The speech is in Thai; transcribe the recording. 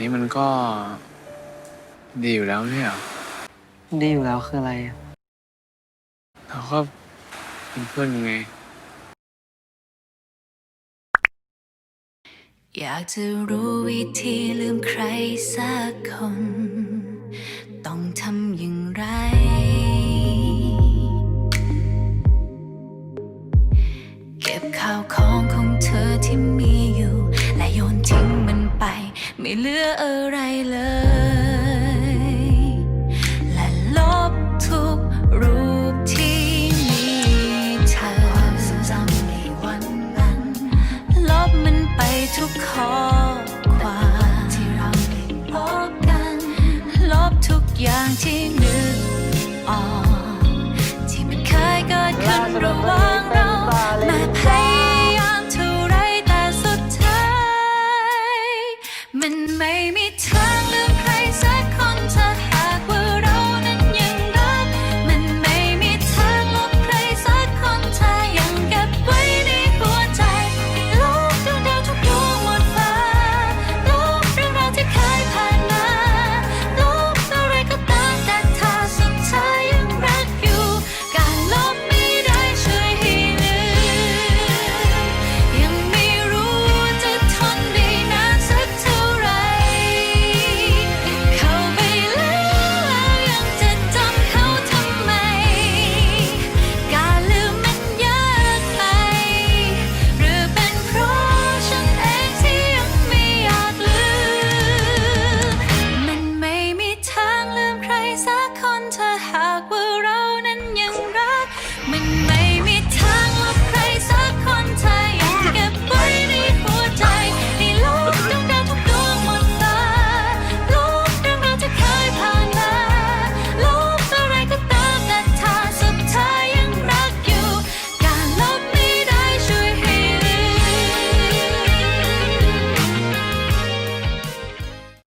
นี้มันก็ ดีอยู่แล้วเนี่ยเหรอดีอยู่แล้วคืออะไรอะเราก็เป็นเพื่อนกันไง อยากจะรู้วิธีลืมใครสักคน ต้องทำอย่างไร เก็บข้าวของของเธอที่มีอยู่ ไม่เหลืออะไรเลย และลบทุกรูปที่มีเธอความทรงจำในวันนั้น ลบมันไปทุกข้อความที่เราได้พบกัน ลบทุกอย่างที่นึกออก ที่มันเคยเกิดขึ้นระหว่าง made me tired. backward.